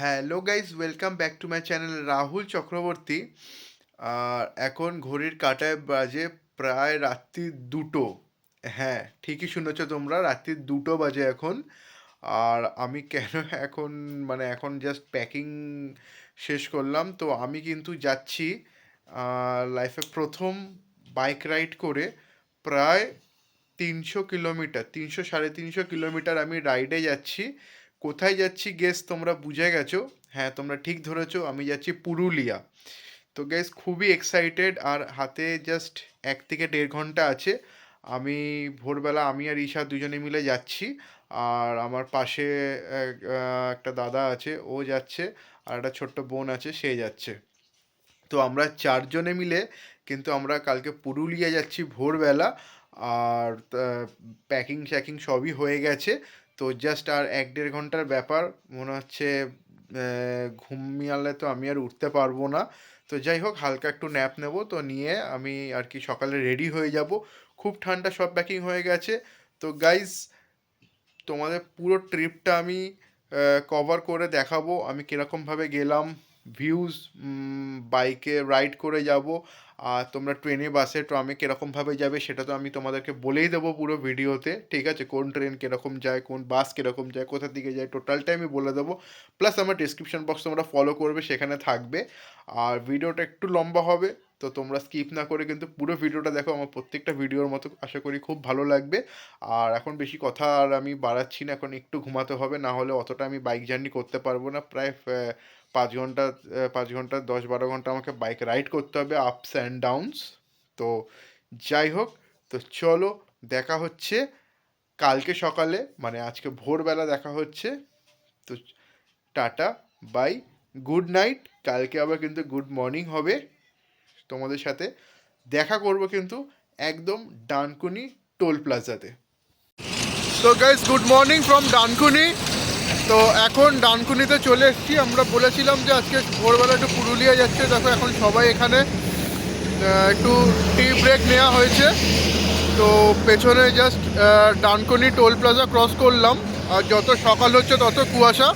Hello guys welcome back to my channel Rahul Chakraborty আর এখন ঘড়ির কাঁটায় বাজে প্রায় রাত্রি দুটো। হ্যাঁ ঠিকই শুনেছো তোমরা, রাত্রি দুটো বাজে এখন। আর আমি কেন এখন মানে এখন জাস্ট প্যাকিং শেষ করলাম। তো আমি কিন্তু যাচ্ছি লাইফে প্রথম বাইক রাইড করে প্রায় তিনশো কিলোমিটার, তিনশো সাড়ে তিনশো কিলোমিটার আমি রাইডে যাচ্ছি। কোথায় যাচ্ছি গেস তোমরা বুঝে গেছো? হ্যাঁ তোমরা ঠিক ধরেছো, আমি যাচ্ছি পুরুলিয়া। তো গেস খুবই এক্সাইটেড আর হাতে জাস্ট এক থেকে দেড় ঘণ্টা আছে। আমি ভোরবেলা, আমি আর ঈশা দুজনে মিলে যাচ্ছি। আর আমার পাশে একটা দাদা আছে, ও যাচ্ছে, আর একটা ছোট্ট বোন আছে, সে যাচ্ছে। তো আমরা চারজনে মিলে কিন্তু আমরা কালকে পুরুলিয়া যাচ্ছি ভোরবেলা, আর প্যাকিং শ্যাকিং সবই হয়ে গেছে। তো জাস্ট আর এক দেড় ঘণ্টার ব্যাপার, মনে হচ্ছে ঘুমিয়ালে তো আমি আর উঠতে পারব না। তো যাই হোক, হালকা একটু ন্যাপ নেব, তো নিয়ে আমি আর কি সকালে রেডি হয়ে যাব। খুব ঠান্ডা, সব প্যাকিং হয়ে গেছে। তো গাইজ তোমাদের পুরো ট্রিপটা আমি কভার করে দেখাবো। আমি কীরকমভাবে গেলাম ভিউজ বাইকে রাইড করে যাব। আর তোমরা ট্রেনে বাসে ট্রামে কীরকমভাবে যাবে সেটা তো আমি তোমাদেরকে বলেই দেবো পুরো ভিডিওতে, ঠিক আছে? কোন ট্রেন কীরকম যায়, কোন বাস কীরকম যায়, কোথা দিকে যায় টোটালটাই আমি বলে দেবো। প্লাস আমার ডিসক্রিপশন বক্স তোমরা ফলো করবে, সেখানে থাকবে। আর ভিডিওটা একটু লম্বা হবে, তো তোমরা স্কিপ না করে কিন্তু পুরো ভিডিওটা দেখো, আমার প্রত্যেকটা ভিডিওর মতো আশা করি খুব ভালো লাগবে। আর এখন বেশি কথা আর আমি বাড়াচ্ছি না, এখন একটু ঘুমাতে হবে, না হলে অতটা আমি বাইক জার্নি করতে পারব না, প্রায় পাঁচ ঘণ্টা পাঁচ ঘণ্টা, দশ বারো ঘণ্টা আমাকে বাইক রাইড করতে হবে আপস অ্যান্ড ডাউনস তো যাই হোক, তো চলো দেখা হচ্ছে কালকে সকালে মানে আজকে ভোরবেলা দেখা হচ্ছে। তো টাটা বাই গুড নাইট কালকে আবার কিন্তু গুড মর্নিং হবে তোমাদের সাথে। দেখা করব কিন্তু একদম ডানকুনি টোল প্লাজাতে তো। Guys good morning from Dankuni. তো এখন ডানকুনিতে চলে এসেছি। আমরা বলেছিলাম যে আজকে ভোরবেলা একটু পুরুলিয়া যাচ্ছে। দেখো, এখন সবাই এখানে একটু টি ব্রেক নেওয়া হয়েছে। তো পেছনে just Dankuni toll plaza cross করলাম। আর যত সকাল হচ্ছে, তত কুয়াশা।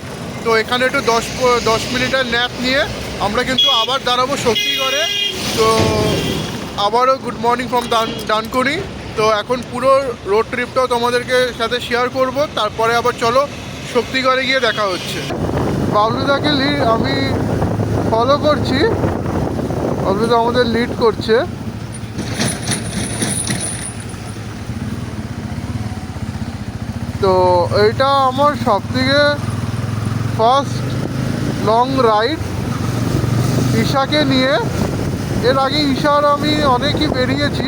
তো এখানে একটু দশ দশ মিনিটের ন্যাপ নিয়ে আমরা কিন্তু আবার দাঁড়াবো শক্তিগড়ে। তো আবারও good morning from Dan, Dankuni. তো এখন পুরো রোড ট্রিপটাও তোমাদেরকে সাথে শেয়ার করব। তারপরে আবার চলো শক্তিগড়ে গিয়ে দেখা হচ্ছে। বাবলুদাকে লিড আমি ফলো করছি। বাবলুদা আমাদের লিড করছে। তো এইটা আমার সবথেকে ফার্স্ট লং রাইড ঈশাকে নিয়ে। এর আগে ঈশার আমি অনেকই বেরিয়েছি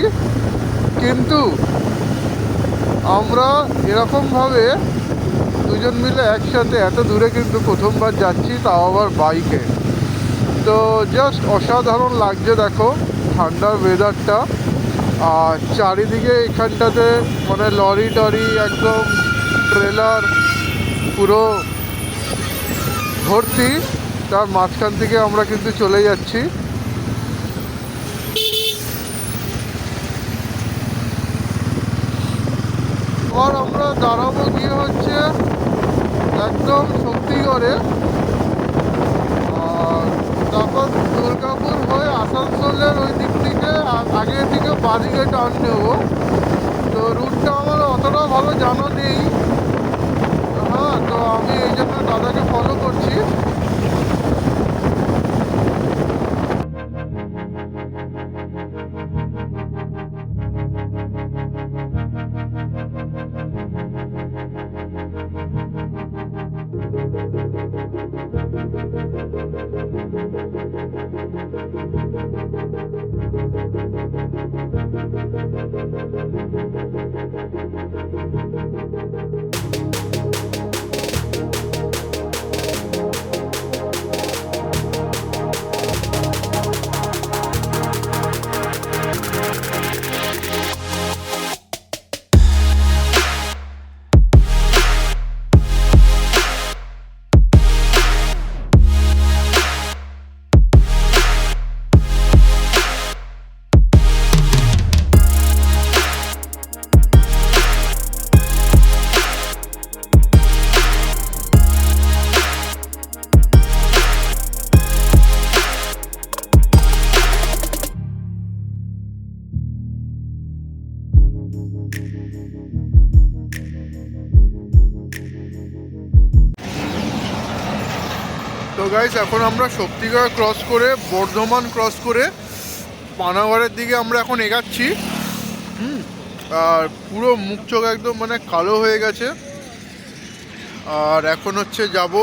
কিন্তু আমরা এরকমভাবে দুজন মিলে একসাথে এত দূরে কিন্তু প্রথমবার যাচ্ছি, তাও আবার বাইকে তো জাস্ট অসাধারণ লাগছে দেখো, ঠান্ডার ওয়েদারটা আর চারিদিকে এখানটাতে মানে লরি টরি, একদম ট্রেলার পুরো ভর্তি। তার মাঝখান থেকে আমরা কিন্তু চলে যাচ্ছি। এবার আমরা দাঁড়াবো গিয়ে হচ্ছে? একদম শক্তিগড়ে তারপর দুর্গাপুর হয়ে আসানসোলের ওই দিক থেকে আগের দিকে বাদিকে টার্ন নেব। তো রুটটা আমার অতটা ভালো জানা নেই। হ্যাঁ তো আমি এই জন্য দাদাকে ফলো করছি। গাইস এখন আমরা শক্তিগড় ক্রস করে, বর্ধমান ক্রস করে, পানাগড়ের দিকে আমরা এখন এগাচ্ছি। হুম, আর পুরো মুখ চোখ একদম মানে কালো হয়ে গেছে। আর এখন হচ্ছে যাব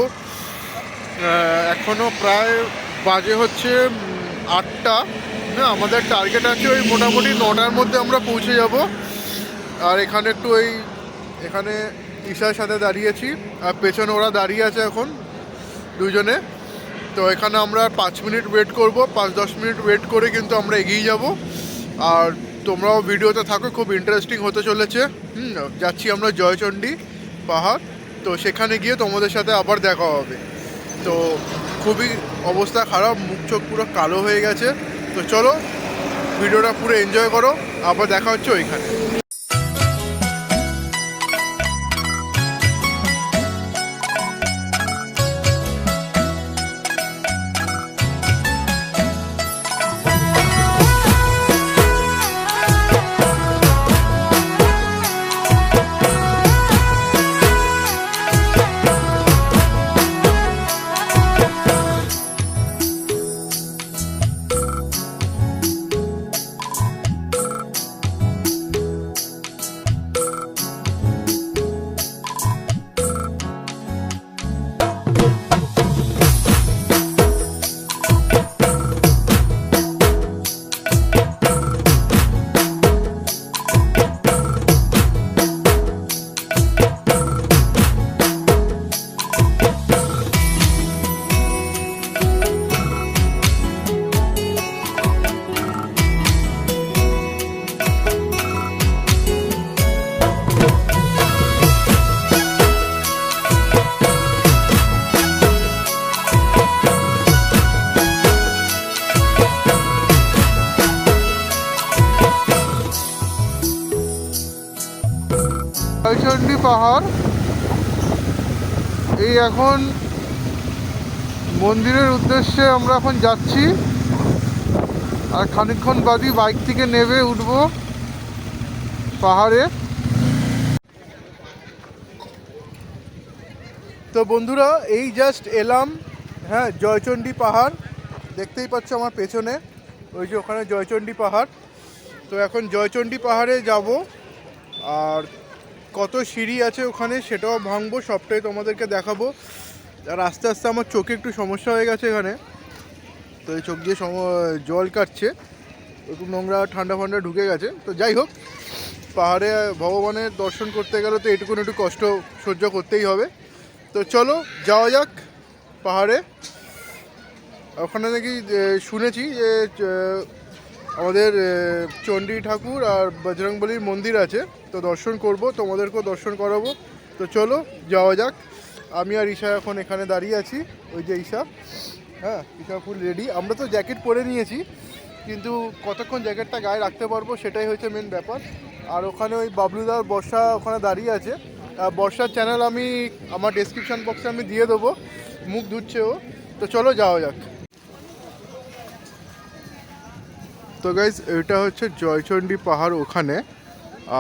এখনও প্রায় বাজে হচ্ছে আটটা। না, আমাদের টার্গেট আছে ওই মোটামুটি নটার মধ্যে আমরা পৌঁছে যাব। আর এখানে একটু ওই, এখানে ঈশার সাথে দাঁড়িয়েছি, আর পেছনে ওরা দাঁড়িয়ে আছে এখন, দুজনে। তো এখানে আমরা পাঁচ মিনিট ওয়েট করব, পাঁচ দশ মিনিট ওয়েট করে কিন্তু আমরা এগিয়ে যাব। আর তোমরাও ভিডিওতে থাকো, খুব ইন্টারেস্টিং হতে চলেছে। হুম, যাচ্ছি আমরা জয়চণ্ডী পাহাড়। তো সেখানে গিয়ে তোমাদের সাথে আবার দেখা হবে। তো খুবই অবস্থা খারাপ, মুখ চোখ পুরো কালো হয়ে গেছে। তো চলো, ভিডিওটা পুরো এনজয় করো, আবার দেখা হচ্ছে ওইখানে। এখন মন্দিরের উদ্দেশ্যে আমরা এখন যাচ্ছি। আর খানিকক্ষণ বাদই বাইক থেকে নেবে উঠবো পাহাড়ে। তো বন্ধুরা, এই জাস্ট এলাম হ্যাঁ জয়চণ্ডী পাহাড়। দেখতেই পাচ্ছ আমার পেছনে, ওই যে ওখানে জয়চণ্ডী পাহাড়। তো এখন জয়চণ্ডী পাহাড়ে যাব। আর কত সিঁড়ি আছে ওখানে সেটাও ভাঙবো, সবটাই তোমাদেরকে দেখাবো। আর আস্তে আস্তে আমার চোখে একটু সমস্যা হয়ে গেছে এখানে। তো এই চোখ দিয়ে সম- জল কাটছে, একটু নোংরা ঠান্ডা ফান্ডা ঢুকে গেছে। তো যাই হোক, পাহাড়ে ভগবানের দর্শন করতে গেলে তো এটুকুন একটু কষ্ট সহ্য করতেই হবে। তো চলো, যাওয়া যাক পাহাড়ে। ওখানে নাকি শুনেছি যে আমাদের চণ্ডী ঠাকুর আর বজরংবলীর মন্দির আছে, তো দর্শন করব, তোমাদেরকেও দর্শন করাবো। তো চলো, যাওয়া যাক। আমি আর ঈশা এখন এখানে দাঁড়িয়ে আছি, ওই যে ঈশা। হ্যাঁ ঈশা ফুল রেডি। আমরা তো জ্যাকেট পরে নিয়েছি, কিন্তু কতক্ষণ জ্যাকেটটা গায়ে রাখতে পারব সেটাই হচ্ছে মেন ব্যাপার। আর ওখানে ওই বাবলুদার বর্ষা ওখানে দাঁড়িয়ে আছে। বর্ষার চ্যানেল আমি, আমার ডেসক্রিপশন বক্সে আমি দিয়ে দেবো, মুখ ধুচ্ছে ও। তো চলো, যাওয়া যাক। তো গাইজ এটা হচ্ছে জয়চণ্ডী পাহাড় ওখানে।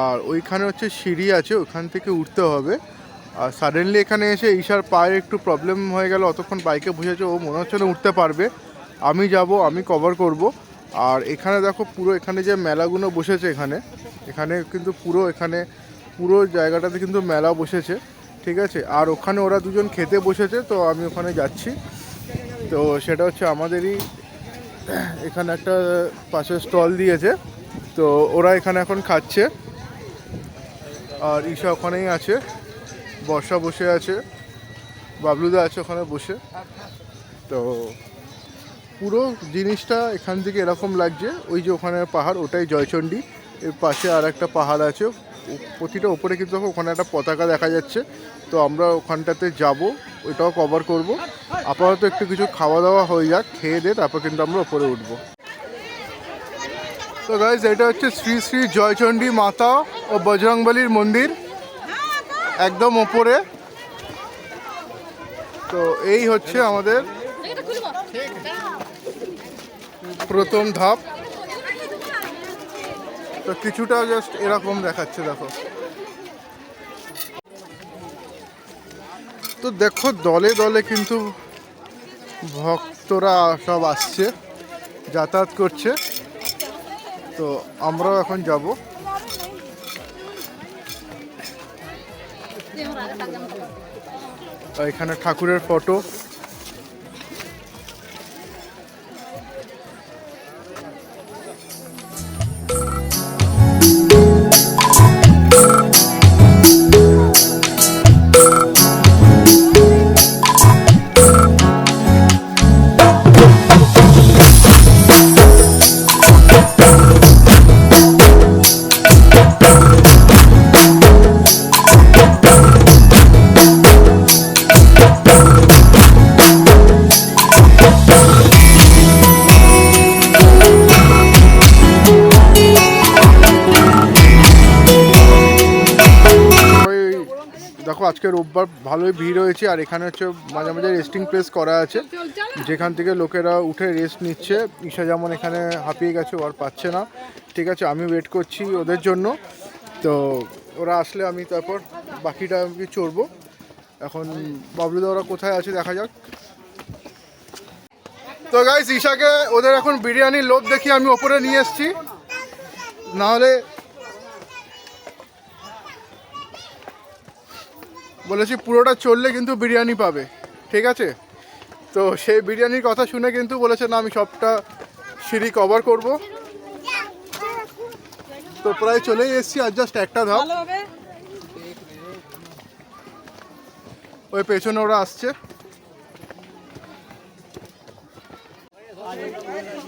আর ওইখানে হচ্ছে সিঁড়ি আছে, ওখান থেকে উঠতে হবে। আর সাডেনলি এখানে এসে ঈশার পায়ে একটু প্রবলেম হয়ে গেল, অতক্ষণ বাইকে বসেছে, ও মনে হচ্ছে না উঠতে পারবে। আমি যাব, আমি কভার করব। আর এখানে দেখো পুরো এখানে যে মেলাগুলো বসেছে এখানে এখানে কিন্তু পুরো এখানে, পুরো জায়গাটাতে কিন্তু মেলা বসেছে, ঠিক আছে? আর ওখানে ওরা দুজন খেতে বসেছে, তো আমি ওখানে যাচ্ছি। তো সেটা হচ্ছে আমাদেরই এখানে একটা পাশে স্টল দিয়েছে। তো ওরা এখানে এখন খাচ্ছে। আর ঈশা ওখানেই আছে। বর্ষা বসে আছে। বাবলুদা আছে ওখানে বসে। তো পুরো জিনিসটা এখান থেকে এরকম লাগছে। ওই যে ওখানে পাহাড়, ওটাই জয়চণ্ডী। এর পাশে আর একটা পাহাড় আছে। প্রতিটা ওপরে কিন্তু ওখানে একটা পতাকা দেখা যাচ্ছে। তো আমরা ওখানটাতে যাব, ওইটাও কভার করব। আপাতত একটু কিছু খাওয়া দাওয়া হয়ে যাক, খেয়ে দিয়ে তারপর কিন্তু আমরা ওপরে উঠবো। তো গাইজ এটা হচ্ছে শ্রী শ্রী জয়চণ্ডী মাতা ও বজরংবলীর মন্দির, একদম ওপরে তো এই হচ্ছে আমাদের প্রথম ধাপ। তো কিছুটা জাস্ট এরকম দেখাচ্ছে, দেখো। তো দেখো, দলে দলে কিন্তু ভক্তরা সব আসছে, যাতায়াত করছে। তো আমরাও এখন যাব। এখানে ঠাকুরের ফটো। আজকে রোববার ভালোই ভিড় হয়েছে, আর এখানে হচ্ছে মাঝে মাঝে রেস্টিং প্লেস করা আছে। যেখান থেকে লোকেরা উঠে রেস্ট নিচ্ছে। ঈশা যেমন এখানে হাঁপিয়ে গেছে, ও আর পাচ্ছে না। ঠিক আছে, আমি ওয়েট করছি ওদের জন্য। তো ওরা আসলে আমি তারপর বাকিটা আমি চড়বো। এখন বাবলুদা ওরা কোথায় আছে দেখা যাক। তো গাইস ঈশাকে ওদের এখন বিরিয়ানির লোভ দেখি আমি ওপরে নিয়ে এসেছি। নাহলে বলেছি পুরোটা চললে কিন্তু বিরিয়ানি পাবে ঠিক আছে? তো সেই বিরিয়ানির কথা শুনে কিন্তু বলেছে না আমি সবটা সিঁড়ি কভার করব। তো প্রায় চলেই এসেছি আর জাস্ট একটা ধাপ। ওই পেছনে ওরা আসছে।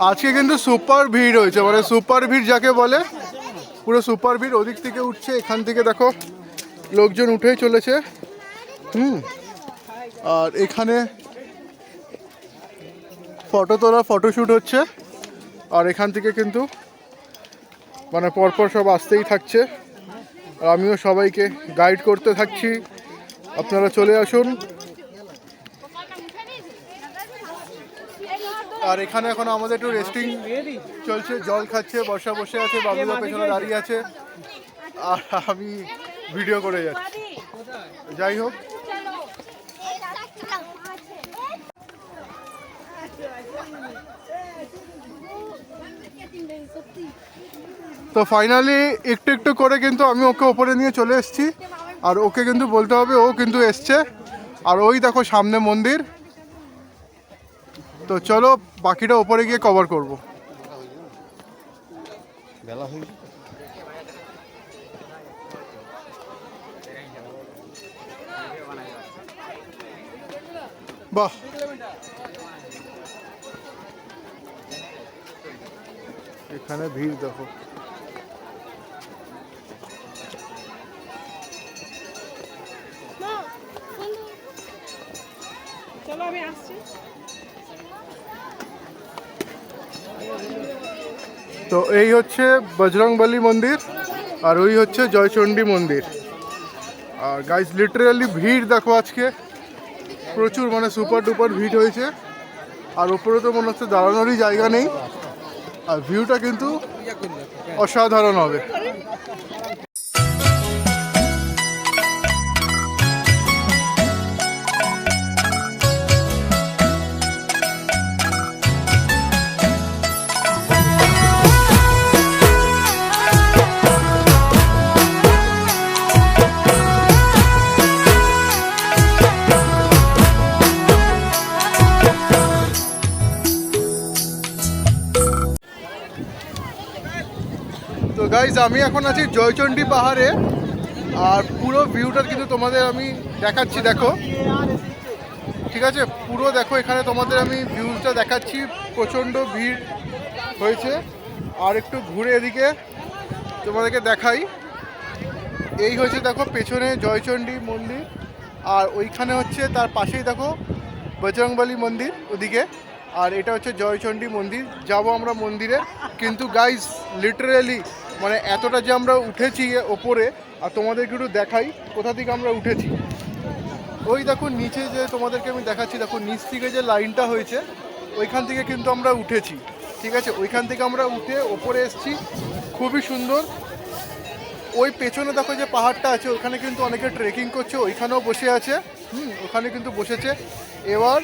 আজকে কিন্তু সুপার ভিড় হয়েছে মানে সুপার ভিড় যাকে বলে পুরো সুপার ভিড় ওদিক থেকে উঠছে এখান থেকে দেখো লোকজন উঠেই চলেছে। হুম। আর এখানে ফটো তোলা, ফটোশ্যুট হচ্ছে। আর এখান থেকে কিন্তু মানে পরপর সব আসতেই থাকছে। আর আমিও সবাইকে গাইড করতে থাকছি। আপনারা চলে আসুন। আর এখানে এখন আমাদের একটু রেস্টিং চলছে। জল খাচ্ছে, বর্ষা বসে আছে বাবুদা পেছনে দাঁড়িয়ে আছে। আর আমি ভিডিও করে যাচ্ছি। যাই হোক। তো ফাইনালি একটু একটু করে কিন্তু আমি ওকে ওপরে নিয়ে চলে এসেছি। আর ওকে কিন্তু বলতে হবে ও কিন্তু এসছে। আর ওই দেখো সামনে মন্দির। তো চলো বাকিটা ওপরে গিয়ে কভার করব। বাহ। এখানে ভিড় দেখো। চলো আমি আসছি। তো এই হচ্ছে বজরংবলী মন্দির আর ওই হচ্ছে জয়চণ্ডী মন্দির। আর গাইস লিটারালি ভিড় দেখো আজকে। প্রচুর মানে সুপার ডুপার ভিড় হয়েছে। আর ওপরে তো মনে হচ্ছে দাঁড়ানোরই জায়গা নেই। আর ভিউটা কিন্তু অসাধারণ হবে। আমি এখন আছি জয়চণ্ডী পাহাড়ে, আর পুরো ভিউটা কিন্তু তোমাদের আমি দেখাচ্ছি, দেখো। ঠিক আছে? পুরো দেখো, এখানে তোমাদের আমি ভিউটা দেখাচ্ছি, প্রচণ্ড ভিড় হয়েছে। আর একটু ঘুরে এদিকে তোমাদেরকে দেখাই। এই হচ্ছে দেখো, পেছনে জয়চণ্ডী মন্দির, আর ওইখানে হচ্ছে তার পাশেই দেখো, বজরংবলী মন্দির ওদিকে। আর এটা হচ্ছে জয়চণ্ডী মন্দির। যাব আমরা মন্দিরে। কিন্তু গাইজ লিটারেলি মানে এতটা যে আমরা উঠেছি ওপরে, আর তোমাদেরকে একটু দেখাই কোথা থেকে আমরা উঠেছি। ওই দেখো নিচে যে তোমাদেরকে আমি দেখাচ্ছি, দেখো নিচ থেকে যে লাইনটা হয়েছে, ওইখান থেকে কিন্তু আমরা উঠেছি। ঠিক আছে? ওইখান থেকে আমরা উঠে ওপরে এসেছি। খুবই সুন্দর। ওই পেছনে দেখো যে পাহাড়টা আছে, ওখানে কিন্তু অনেকে ট্রেকিং করছে, ওইখানেও বসে আছে। হুম, ওখানে কিন্তু বসেছে। এবার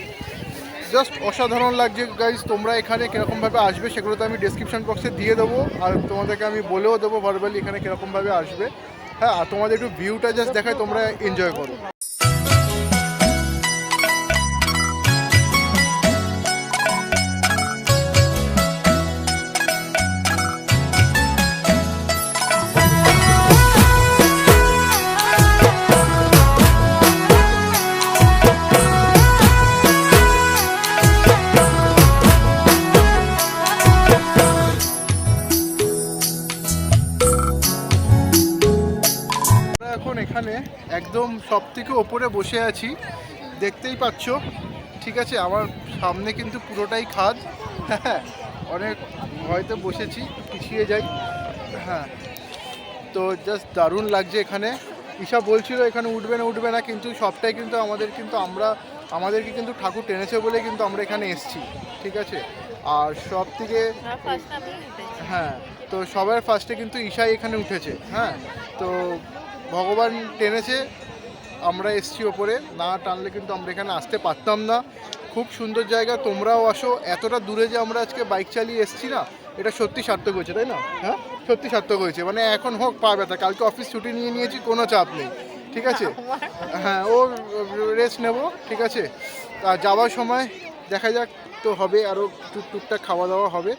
জাস্ট অসাধারণ লাগছে গাইজ তোমরা এখানে কীরকমভাবে আসবে সেগুলো তো আমি ডিসক্রিপশন বক্সে দিয়ে দেবো, আর তোমাদেরকে আমি বলেও দেবো ভার্বালি এখানে কীরকমভাবে আসবে। হ্যাঁ আর তোমাদের একটু ভিউটা জাস্ট দেখায়, তোমরা এনজয় করো। একদম সব থেকে ওপরে বসে আছি। দেখতেই পাচ্ছ। ঠিক আছে আমার সামনে কিন্তু পুরোটাই খাদ। হ্যাঁ অনেক ভয়তে বসেছি পিছিয়ে যাই। হ্যাঁ তো জাস্ট দারুণ লাগছে এখানে। ঈশা বলছিল এখানে উঠবে না উঠবে না। কিন্তু সবটাই কিন্তু আমাদের কিন্তু আমরা আমাদেরকে কিন্তু ঠাকুর টেনেছে বলে কিন্তু আমরা এখানে এসছি। ঠিক আছে? আর সব থেকে হ্যাঁ তো সবার ফার্স্টে কিন্তু ঈশাই এখানে উঠেছে। হ্যাঁ তো ভগবান টেনেছে। আমরা এসছি ওপরে না টানলে কিন্তু আমরা এখানে আসতে পারতাম না। খুব সুন্দর জায়গা তোমরাও আসো। এতটা দূরে যে আমরা আজকে বাইক চালিয়ে এসছি না এটা সত্যি সার্থক হয়েছে তাই না? হ্যাঁ? সত্যি সার্থক হয়েছে। মানে এখন হোক পা ব্যথা। কালকে অফিস ছুটি নিয়ে নিয়েছি কোনো চাপ নেই ঠিক আছে? হ্যাঁ ও রেস্ট নেব ঠিক আছে? আর যাওয়ার সময় দেখা যাক তো হবে আরও টুক টুকটাক খাওয়া দাওয়া হবে।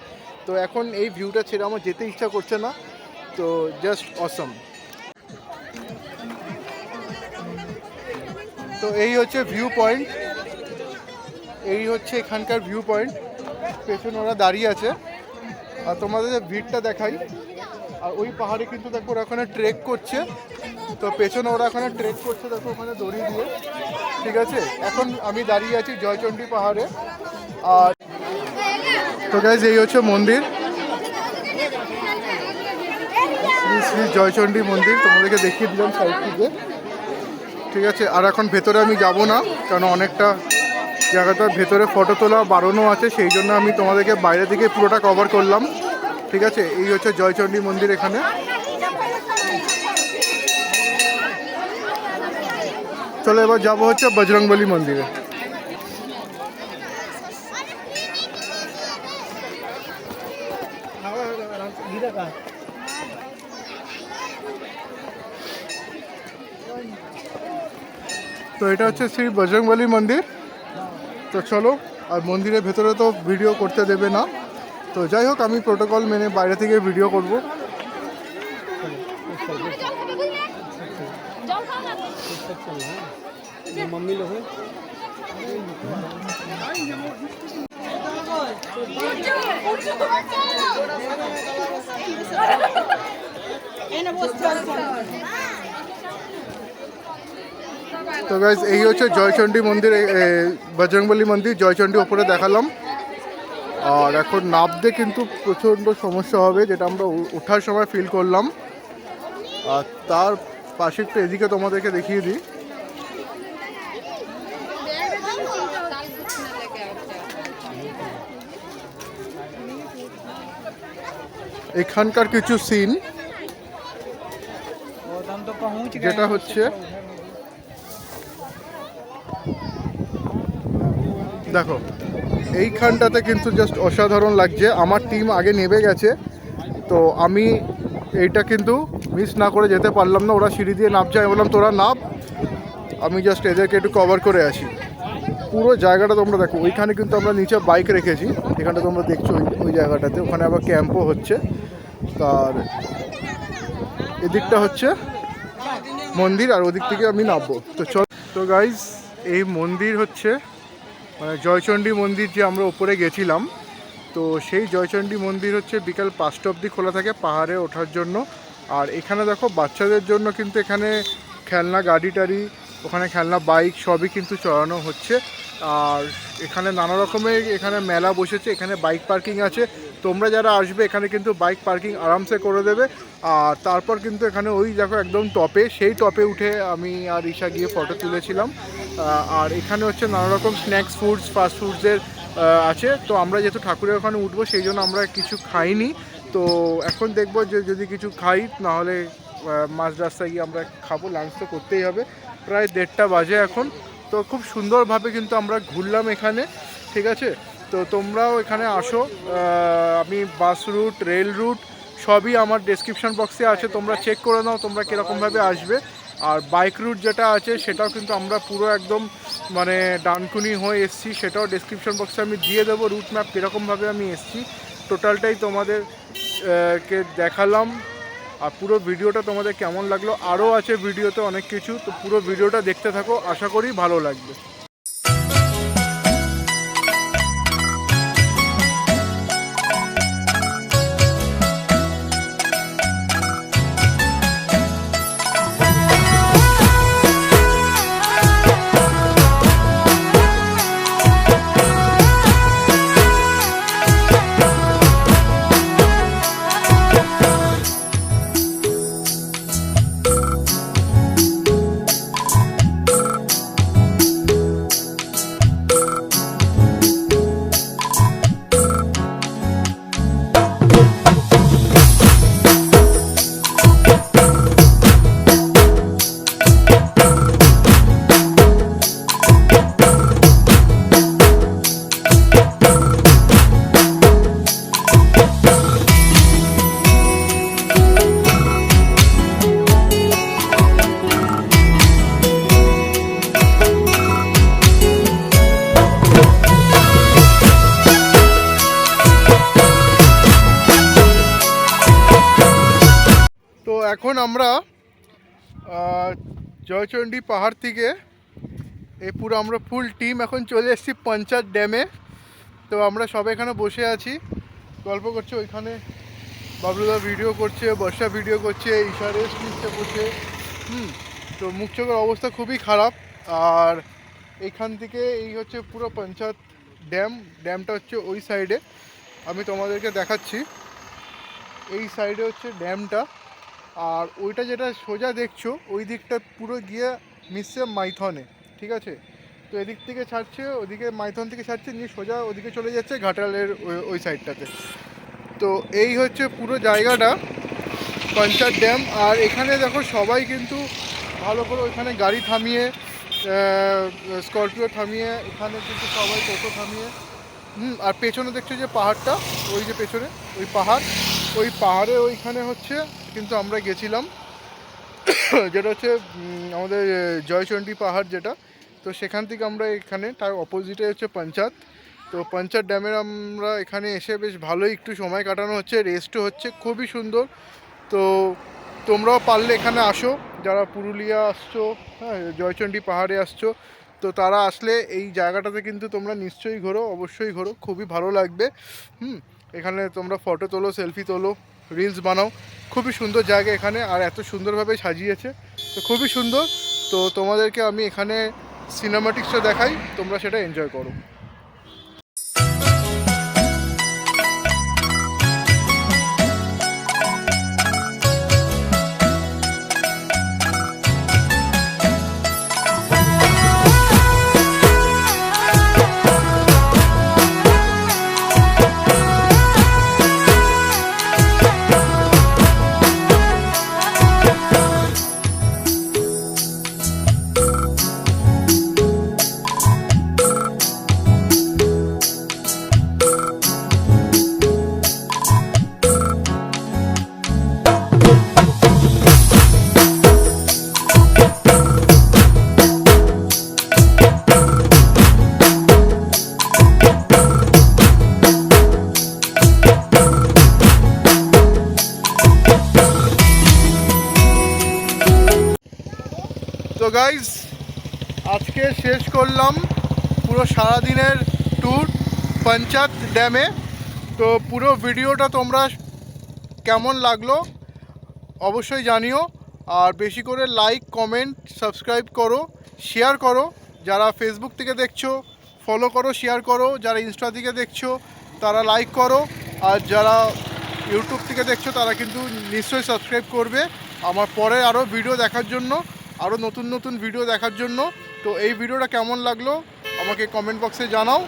তো এখন এই ভিউটা ছেড়ে আমার যেতে ইচ্ছা করছে না। তো জাস্ট অসম তো এই হচ্ছে ভিউ পয়েন্ট এই হচ্ছে এখানকার ভিউ পয়েন্ট পেছনে ওরা দাঁড়িয়ে আছে। আর তোমাদের যে ভিড়টা দেখাই, আর ওই পাহাড়ে কিন্তু দেখো ওরা ওখানে ট্রেক করছে। তো পেছনে ওরা ওখানে ট্রেক করছে, দেখো ওখানে দড়ি দিয়ে। ঠিক আছে? এখন আমি দাঁড়িয়ে আছি জয়চণ্ডী পাহাড়ে। আর তো গাইজ এই হচ্ছে মন্দির। শ্রী শ্রী জয়চণ্ডী মন্দির। তোমাদেরকে দেখিয়ে দিলাম সাইড থেকে। ঠিক আছে, আর এখন ভেতরে আমি যাব না কারণ অনেকটা জায়গাটা ভেতরে ফটো তোলা বারণও আছে, সেই জন্য আমি তোমাদেরকে বাইরে থেকে পুরোটা কভার করলাম, ঠিক আছে? এই হচ্ছে জয়চণ্ডী মন্দির এখানে। চলো এবার যাব হচ্ছে বজরংবলী মন্দিরে। তো এটা হচ্ছে শ্রী বজরংবলী মন্দির। তো চলো, আর মন্দিরের ভেতরে তো ভিডিও করতে দেবে না। তো যাই হোক, আমি প্রোটোকল মেনে বাইরে থেকে ভিডিও করব। তো গাইজ এই হচ্ছে জয়চণ্ডী মন্দির বজরংবলী মন্দির জয়চণ্ডী ওপরে দেখালাম। আর এখন নাবতে কিন্তু প্রচণ্ড সমস্যা হবে যেটা আমরা ওঠার সময় ফিল করলাম। আর তার পাশে একটু এদিকে তোমাদেরকে দেখিয়ে দিই। এখানকার কিছু সিন যেটা হচ্ছে দেখো এইখানটাতে কিন্তু জাস্ট অসাধারণ লাগছে। আমার টিম আগে নেমে গেছে, তো আমি এইটা কিন্তু মিস না করে যেতে পারলাম না, ওরা সিঁড়ি দিয়ে নামছে, আমি বললাম, তোরা নাম। আমি জাস্ট এদেরকে একটু কভার করে আসি। পুরো জায়গাটা তোমরা দেখো, ওইখানে কিন্তু আমরা নিচে বাইক রেখেছি, এখানটা তোমরা দেখছ ওই জায়গাটাতে, ওখানে আবার ক্যাম্পও হচ্ছে। তার এদিকটা হচ্ছে মন্দির, আর ওদিক থেকে আমি নামবো। তো চল, তো গাইজ এই মন্দির হচ্ছে মানে জয়চণ্ডী মন্দির যে আমরা ওপরে গেছিলাম, তো সেই জয়চণ্ডী মন্দির হচ্ছে বিকাল পাঁচটা অবধি খোলা থাকে পাহাড়ে ওঠার জন্য। আর এখানে দেখো বাচ্চাদের জন্য কিন্তু এখানে খেলনা গাড়ি টাড়ি ওখানে খেলনা, বাইক সবই কিন্তু চড়ানো হচ্ছে। আর এখানে নানা রকমের এখানে মেলা বসেছে, এখানে বাইক পার্কিং আছে। তোমরা যারা আসবে, এখানে কিন্তু বাইক পার্কিং আরামসে করে দেবে। আর তারপর কিন্তু এখানে ওই দেখো একদম টপে, সেই টপে উঠে আমি আর ঈশা গিয়ে ফটো তুলেছিলাম। আর এখানে হচ্ছে নানা রকম স্ন্যাক্স ফুডস ফাস্ট ফুডসের আছে। তো আমরা যেহেতু ঠাকুরের ওখানে উঠবো, সেই জন্য আমরা কিছু খাইনি। তো এখন দেখব যে যদি কিছু খাই, নাহলে মাঝ রাস্তায় গিয়ে আমরা খাব লাঞ্চ তো করতেই হবে। প্রায় দেড়টা বাজে এখন। তো খুব সুন্দরভাবে কিন্তু আমরা ঘুরলাম এখানে, ঠিক আছে? তো তোমরাও এখানে আসো। আমি বাস রুট, রেল রুট সবই আমার ডেসক্রিপশন বক্সে আছে। তোমরা চেক করে নাও, তোমরা কীরকমভাবে আসবে। আর বাইক রুট যেটা আছে, সেটাও কিন্তু আমরা পুরো একদম মানে ডানকুনি হয়ে এসছি। সেটাও ডেসক্রিপশন বক্সে আমি দিয়ে দেবো রুট ম্যাপ কীরকমভাবে আমি এসছি। টোটালটাই তোমাদের কে দেখালাম। আর পুরো ভিডিওটা তোমাদের কেমন লাগল? আরও আছে ভিডিওতে অনেক কিছু। তো পুরো ভিডিওটা দেখতে থাকো। আশা করি ভালো লাগবে। আমরা জয়চণ্ডী পাহাড় থেকে এই পুরো আমরা ফুল টিম এখন চলে এসেছি পঞ্চায়েত ড্যামে তো আমরা সব এখানে বসে আছি। গল্প করছে ওইখানে। বাবলুদা ভিডিও করছে, বর্ষা ভিডিও করছে রেস্ট নিচ্ছে বসে। হুম, তো মুখ চোখের অবস্থা খুবই খারাপ। আর এইখান থেকে এই হচ্ছে পুরো পঞ্চায়েত ড্যাম ড্যামটা হচ্ছে ওই সাইডে আমি তোমাদেরকে দেখাচ্ছি। এই সাইডে হচ্ছে ড্যামটা আর ওইটা যেটা সোজা দেখছ, ওই দিকটা পুরো গিয়ে মিশছে মাইথনে, ঠিক আছে? তো এদিক থেকে ছাড়ছে, ওদিকে মাইথন থেকে ছাড়ছে, নিয়ে সোজা ওদিকে চলে যাচ্ছে ঘাটালের ওই- সাইডটাতে তো এই হচ্ছে পুরো জায়গাটা পঞ্চায়েত ড্যাম। আর এখানে দেখো সবাই কিন্তু ভালো করে ওইখানে গাড়ি থামিয়ে স্করপিও থামিয়ে, এখানে কিন্তু সবাই টোটো থামিয়ে, হুম, আর পেছনে দেখছ যে পাহাড়টা, ওই যে পেছনে, ওই পাহাড়। ওই পাহাড়ে ওইখানে হচ্ছে কিন্তু আমরা গেছিলাম। যেটা হচ্ছে আমাদের জয়চণ্ডী পাহাড় যেটা, তো সেখান থেকে আমরা এখানে, তার অপোজিটে হচ্ছে পঞ্চায়েত। তো পঞ্চায়েত ড্যামের আমরা এখানে এসে বেশ ভালোই একটু সময় কাটানো হচ্ছে রেস্টও হচ্ছে, খুবই সুন্দর। তো তোমরাও পারলে এখানে আসো, যারা পুরুলিয়া আসছো হ্যাঁ জয়চণ্ডী পাহাড়ে আসছো, তো তারা আসলে এই জায়গাটাতে কিন্তু তোমরা নিশ্চয়ই ঘোরো, অবশ্যই ঘোরো, খুবই ভালো লাগবে। হুম, এখানে তোমরা ফটো তোলো সেলফি তোলো। রিলস বানাও। খুবই সুন্দর জায়গা এখানে, আর এত সুন্দরভাবে সাজিয়েছে। তো খুবই সুন্দর। তো তোমাদেরকে আমি এখানে সিনেমাটিক্সটা দেখাই, তোমরা সেটা এনজয় করো। গাইজ আজকে শেষ করলাম পুরো সারাদিনের ট্যুর পঞ্চায়েত ড্যামে তো পুরো ভিডিওটা তোমরা কেমন লাগল অবশ্যই জানিও। আর বেশি করে লাইক কমেন্ট সাবস্ক্রাইব করো শেয়ার করো। যারা ফেসবুক থেকে দেখছ ফলো করো শেয়ার করো। যারা ইনস্টা থেকে দেখছ, তারা লাইক করো। আর যারা ইউটিউব থেকে দেখছ, তারা কিন্তু নিশ্চয়ই সাবস্ক্রাইব করবে। আমার পরে আরও ভিডিও দেখার জন্য। আরও নতুন নতুন ভিডিও দেখার জন্য। তো এই ভিডিওটা কেমন লাগল? আমাকে কমেন্ট বক্সে জানাও।